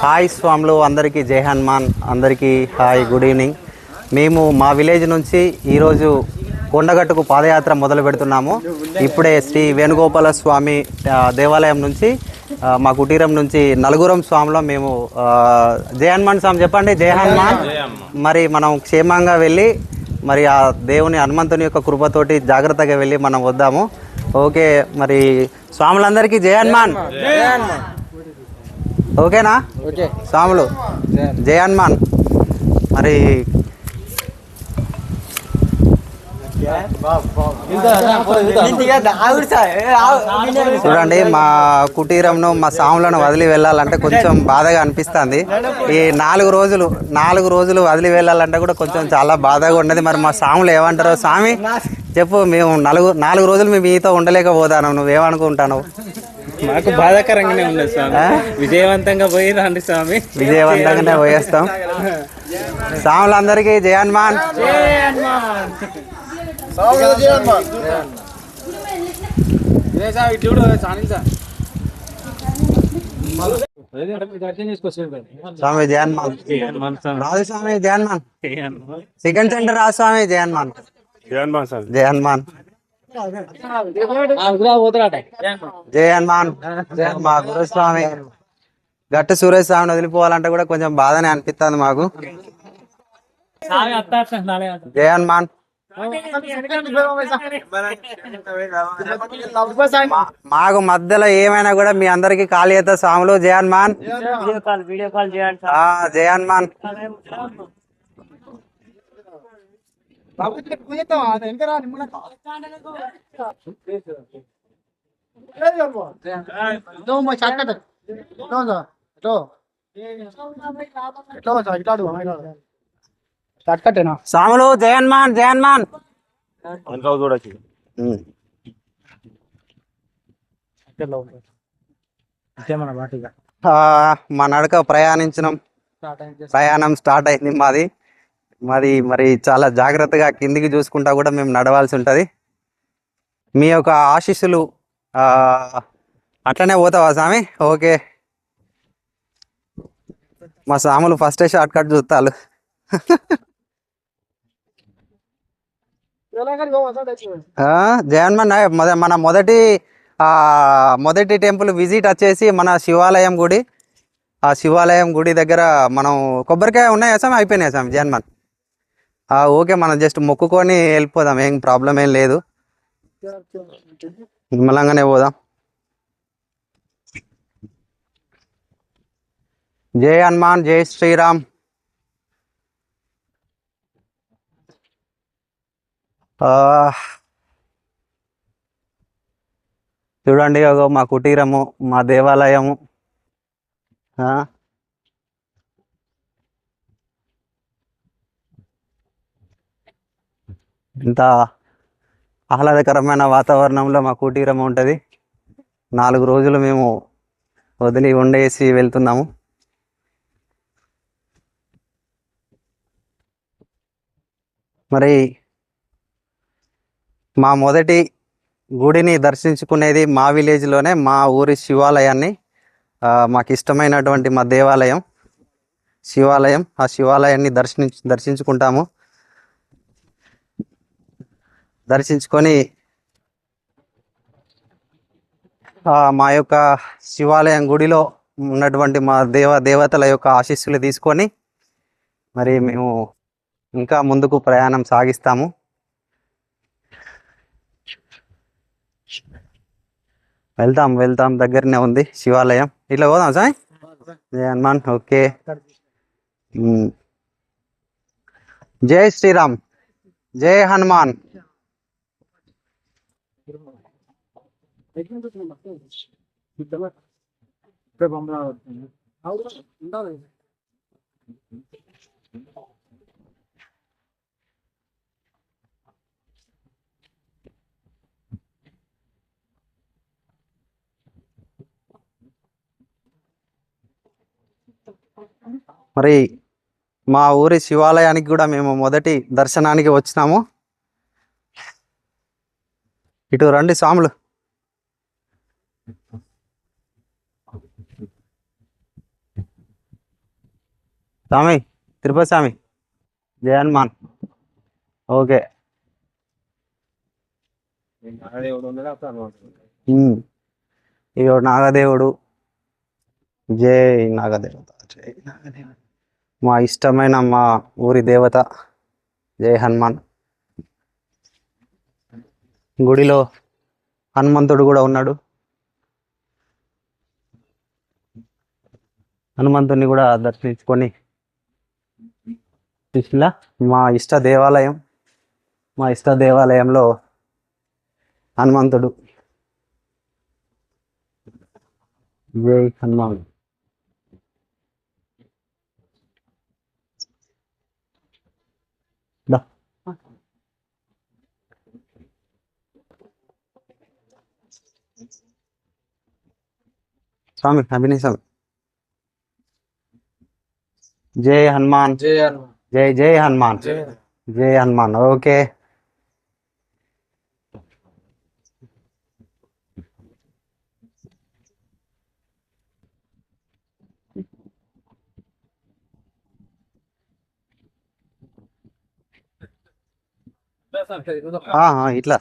Hi స్వాములు అందరికీ జై హనుమాన్ అందరికీ హాయ్ గుడ్ ఈవినింగ్. మేము మా విలేజ్ నుంచి ఈరోజు కొండగట్టుకు పాదయాత్ర మొదలు పెడుతున్నాము. ఇప్పుడే శ్రీ వేణుగోపాల స్వామి దేవాలయం నుంచి మా కుటీరం నుంచి నలుగురం స్వామిలో మేము ఆ, జై హనుమాన్ స్వామి చెప్పండి జై హనుమాన్. మరి మనం క్షేమంగా వెళ్ళి మరి ఆ దేవుని హనుమంతుని యొక్క కృపతోటి జాగ్రత్తగా వెళ్ళి మనం వద్దాము. ఓకే మరి స్వాములందరికీ జై హనుమాన్. ఓకేనా? ఓకే. స్వాములు జై హనుమాన్ మరి చూడండి మా కుటీరంను మా స్వాములను వదిలి వెళ్ళాలంటే కొంచెం బాధగా అనిపిస్తుంది. ఈ నాలుగు రోజులు నాలుగు రోజులు వదిలి వెళ్ళాలంటే కూడా కొంచెం చాలా బాధగా ఉన్నది. మరి మా స్వాములు ఏమంటారు స్వామి? చెప్పు మేము నలుగు నాలుగు రోజులు మేము మీతో ఉండలేకపోతాను నువ్వేమనుకుంటాను మాకు బాధాకరంగానే ఉన్నది స్వామి. విజయవంతంగా పోయి రండి స్వామి. విజయవంతంగానే పోయేస్తాం. స్వాములందరికీ జై హనుమాన్. స్వామి జై హనుమాన్. రాజు స్వామి జై హనుమాన్. సెకండ్ సెంటర్ రాజు స్వామి జై హనుమాన్. జై హనుమాన్. జై హనుమాన్ మా గురుస్వామి. గట్టు సురేష్ స్వామిని వదిలిపోవాలంటే కూడా కొంచెం బాధనే అనిపిస్తుంది మాకు. జై హనుమాన్ మాకు మధ్యలో ఏమైనా కూడా మీ అందరికి ఖాళీ అవుతా స్వాములు. జై హనుమాన్ ఆ, జై హనుమాన్ కట్టేనా స్వాములు జై హనుమాన్ జై హనుమాన్ ఉమ్. మన వాటిగా? ఆ, మా నడక ప్రయాణించడం ప్రయాణం స్టార్ట్ అయింది మాది. మరి మరి చాలా జాగ్రత్తగా కిందికి చూసుకుంటా కూడా మేము నడవాల్సి ఉంటుంది. మీ యొక్క ఆశీస్సులు అట్లనే పోతావా స్వామి ఓకే. మా సాములు ఫస్టే షార్ట్ కట్ చూస్తాను జయన్మన్ మన మొదటి మొదటి టెంపుల్ విజిట్ వచ్చేసి మన శివాలయం గుడి. ఆ శివాలయం గుడి దగ్గర మనం కొబ్బరికాయ ఉన్నాయా సామి? అయిపోయినాయి సామి జగన్మన్ ఓకే మనం జస్ట్ మొక్కుకొని వెళ్ళిపోదాం. ఏం ప్రాబ్లం ఏం లేదు. నిమ్మలంగానే పోదాం. జై హనుమాన్ జై శ్రీరామ్. చూడండి మా కుటీరము మా దేవాలయము. ఇంత ఆహ్లాదకరమైన వాతావరణంలో మా కుటీరం ఉంటుంది. నాలుగు రోజులు మేము వదిలి ఉండేసి వెళ్తున్నాము. మరి మా మొదటి గుడిని దర్శించుకునేది మా విలేజ్లోనే మా ఊరి శివాలయాన్ని మాకు ఇష్టమైనటువంటి మా దేవాలయం శివాలయం ఆ శివాలయాన్ని దర్శించు దర్శించుకుంటాము. దర్శించుకొని మా యొక్క శివాలయం గుడిలో ఉన్నటువంటి మా దేవ దేవతల యొక్క ఆశీస్సులు తీసుకొని మరి మేము ఇంకా ముందుకు ప్రయాణం సాగిస్తాము. వెళ్తాం వెళ్తాం దగ్గరనే ఉంది శివాలయం. ఇట్లా పోదాం సార్ జై హనుమాన్ ఓకే. జై శ్రీరామ్. జై హనుమాన్. మరి మా ఊరి శివాలయానికి కూడా మేము మొదటి దర్శనానికి వచ్చినాము. ఇటు రండి స్వాములు స్వామి తిరుపతి స్వామి జయ హనుమాన్. ఓకే. ఇవి నాగదేవుడు. జై నాగదేవత జై నాగదేవత. మా ఇష్టమైన మా ఊరి దేవత జై హనుమాన్. గుడిలో హనుమంతుడు కూడా ఉన్నాడు. హనుమంతుడిని కూడా దర్శించుకొని ఇట్లా మా ఇష్ట దేవాలయం మా ఇష్ట దేవాలయంలో హనుమంతుడు. జై హనుమాన్. స్వామి అభినయ్ స్వామి జై హనుమాన్ జై జై హనుమాన్ జై హనుమాన్ ఓకే ఆ, ఆ, ఇట్లా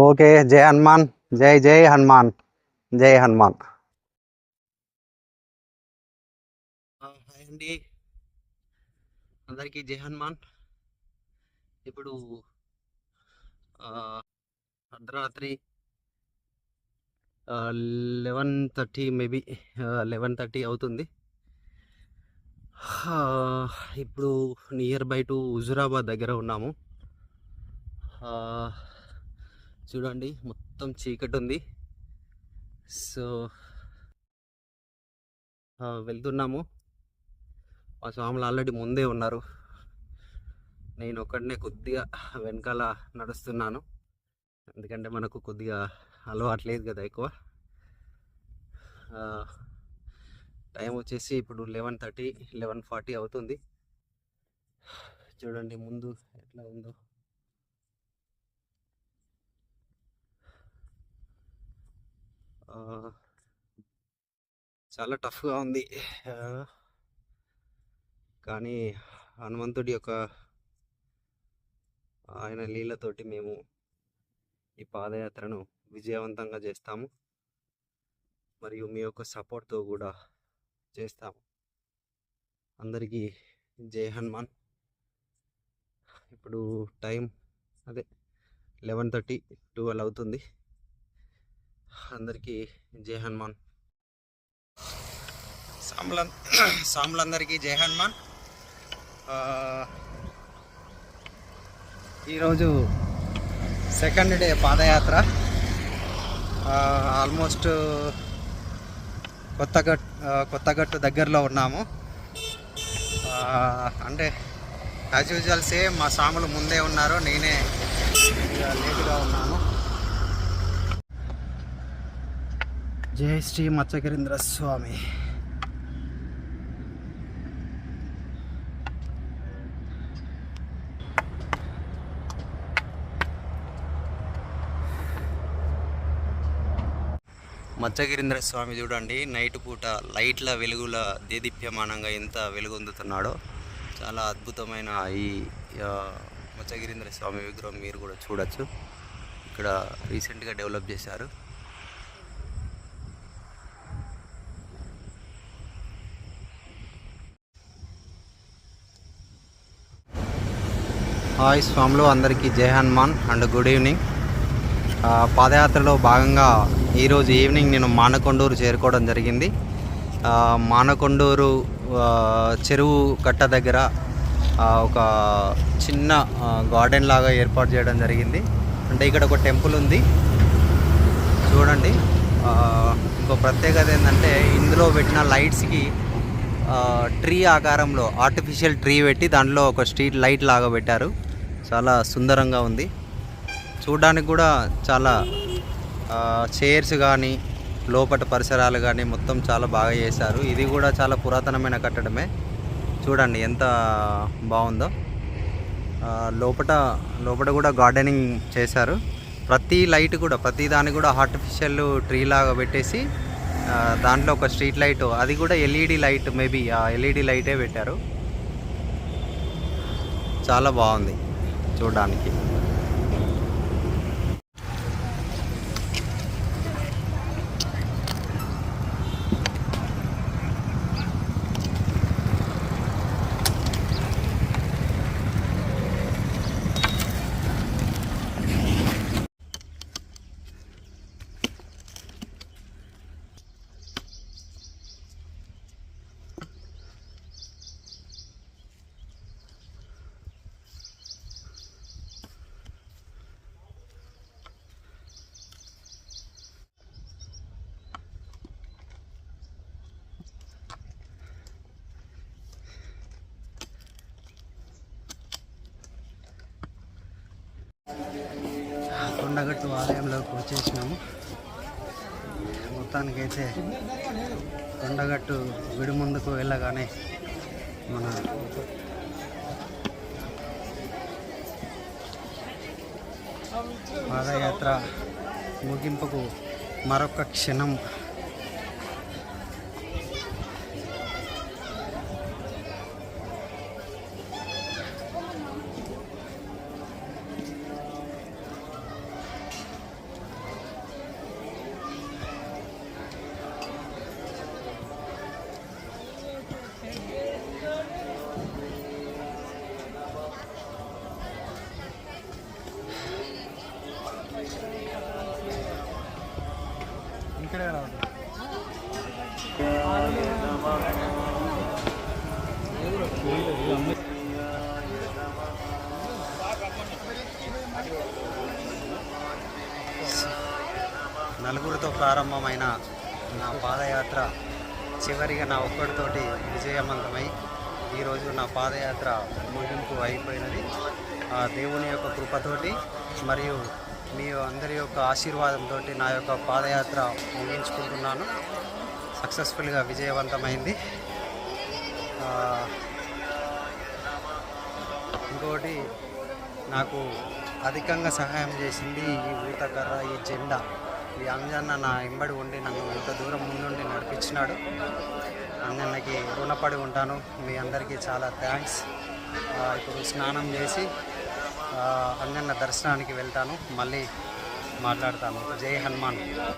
ఓకే జై హనుమాన్ జై జై హనుమాన్ జై హనుమాన్. హాయ్ అండి. అందరికీ జై హనుమాన్. ఇప్పుడు అర్ధరాత్రి eleven thirty maybe eleven thirty అవుతుంది. ఇప్పుడు నియర్ బై టు హుజురాబాద్ దగ్గర ఉన్నాము. చూడండి మొత్తం చీకటి ఉంది సో వెళ్తున్నాము. మా స్వాములు ఆల్రెడీ ముందే ఉన్నారు. నేను ఒక్కడనే కొద్దిగా వెనకాల నడుస్తున్నాను. ఎందుకంటే మనకు కొద్దిగా అలవాటు లేదు కదా ఎక్కువ. టైం వచ్చేసి ఇప్పుడు లెవెన్ థర్టీ లెవెన్ ఫార్టీ అవుతుంది. చూడండి ముందు ఎట్లా ఉందో. చాలా టఫ్గా ఉంది. కానీ హనుమంతుడి యొక్క ఆయన లీలతోటి మేము ఈ పాదయాత్రను విజయవంతంగా చేస్తాము. మరియు మీ యొక్క సపోర్ట్తో కూడా చేస్తాము. అందరికీ జై హనుమాన్. ఇప్పుడు టైం అదే లెవెన్ థర్టీ ట్వెల్వ్ అవుతుంది. అందరికీ జై హనుమాన్. సాముల సాములందరికీ జై హనుమాన్. ఈరోజు సెకండ్ డే పాదయాత్ర. ఆల్మోస్ట్ కొత్తగట్ కొత్తగట్టు దగ్గరలో ఉన్నాము. అంటే యాజ్ యూజువల్ సేమ్ మా సాములు ముందే ఉన్నారు. నేనే లేటుగా ఉన్నాను. జై శ్రీ మత్స్యగిరీంద్ర స్వామి. మత్స్యగిరీంద్ర స్వామి చూడండి నైట్ పూట లైట్ల వెలుగుల దేదీప్యమానంగా ఎంత వెలుగొందుతున్నాడో. చాలా అద్భుతమైన ఈ మత్స్యగిరీంద్ర స్వామి విగ్రహం మీరు కూడా చూడొచ్చు. ఇక్కడ రీసెంట్గా డెవలప్ చేశారు. హాయ్ స్వాములు అందరికీ జై హనుమాన్ అండ్ గుడ్ ఈవినింగ్. పాదయాత్రలో భాగంగా ఈరోజు ఈవినింగ్ నేను మానకొండూరు చేరుకోవడం జరిగింది. మానకొండూరు చెరువు కట్ట దగ్గర ఒక చిన్న గార్డెన్ లాగా ఏర్పాటు చేయడం జరిగింది. అంటే ఇక్కడ ఒక టెంపుల్ ఉంది. చూడండి. ఇంకో ప్రత్యేకత ఏంటంటే ఇందులో పెట్టిన లైట్స్కి ట్రీ ఆకారంలో ఆర్టిఫిషియల్ ట్రీ పెట్టి దాంట్లో ఒక స్ట్రీట్ లైట్ లాగా పెట్టారు. చాలా సుందరంగా ఉంది. చూడడానికి కూడా చాలా చైర్స్ కానీ లోపల పరిసరాలు కానీ మొత్తం చాలా బాగా చేశారు. ఇది కూడా చాలా పురాతనమైన కట్టడమే. చూడండి ఎంత బాగుందో. లోపట లోపట లోపల కూడా గార్డెనింగ్ చేశారు. ప్రతి లైట్ కూడా ప్రతి దాన్ని కూడా ఆర్టిఫిషియల్ ట్రీ లాగా పెట్టేసి దాంట్లో ఒక స్ట్రీట్ లైట్ అది కూడా ఎల్ఈడి లైట్ మేబీ ఆ ఎల్ఈడి లైటే పెట్టారు. చాలా బాగుంది. చూడడానికి. కొండగట్టు ఆలయంలోకి వచ్చేసినాము. మొత్తానికైతే కొండగట్టు గుడి ముందుకు వెళ్ళగానే మన పాదయాత్ర ముగింపుకు మరొక క్షణం నలుగురితో ప్రారంభమైన నా పాదయాత్ర చివరిగా నా ఒక్కడితోటి విజయవంతమై ఈరోజు నా పాదయాత్ర ముగింపు అయిపోయినది. ఆ దేవుని యొక్క కృపతోటి మరియు మీ అందరి యొక్క ఆశీర్వాదంతో నా యొక్క పాదయాత్ర ముగించుకుంటున్నాను. సక్సెస్ఫుల్గా విజయవంతమైంది. ఇంకోటి నాకు అధికంగా సహాయం చేసింది ఈ ఊతకర్ర ఈ జెండా. ఈ అంజన్న నా ఎంబడి ఉండి నన్ను ఇంత దూరం ముందుండి నడిపించినాడు. అంజన్నకి రుణపడి ఉంటాను. మీ అందరికీ చాలా థ్యాంక్స్ ఇప్పుడు స్నానం చేసి అంజన్న దర్శనానికి వెళ్తాను. మళ్ళీ మాట్లాడతాను. జై హనుమాన్.